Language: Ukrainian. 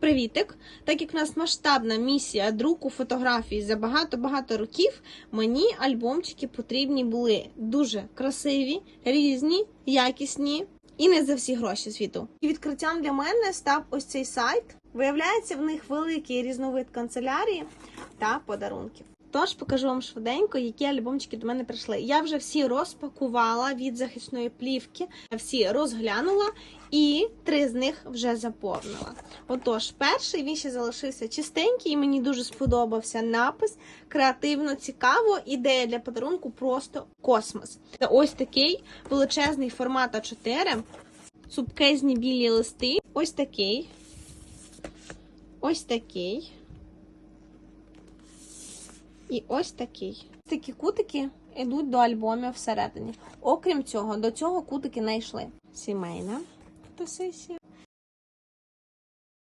Привітик! Так як в нас масштабна місія друку фотографій за багато-багато років, мені альбомчики потрібні були дуже красиві, різні, якісні і не за всі гроші світу. І відкриттям для мене став ось цей сайт. Виявляється, в них великий різновид канцелярії та подарунків. Тож покажу вам швиденько, які альбомчики до мене прийшли. Я вже всі розпакувала від захисної плівки, всі розглянула і три з них вже заповнила. Отож, перший він ще залишився чистенький, і мені дуже сподобався напис. Креативно цікаво. Ідея для подарунку просто космос. Це ось такий величезний формат А4, цупкезні білі листи. Ось такий. Ось такий. І ось такий. Такі кутики йдуть до альбомів всередині. Окрім цього, до цього кутики не йшли. Сімейна фотосесія.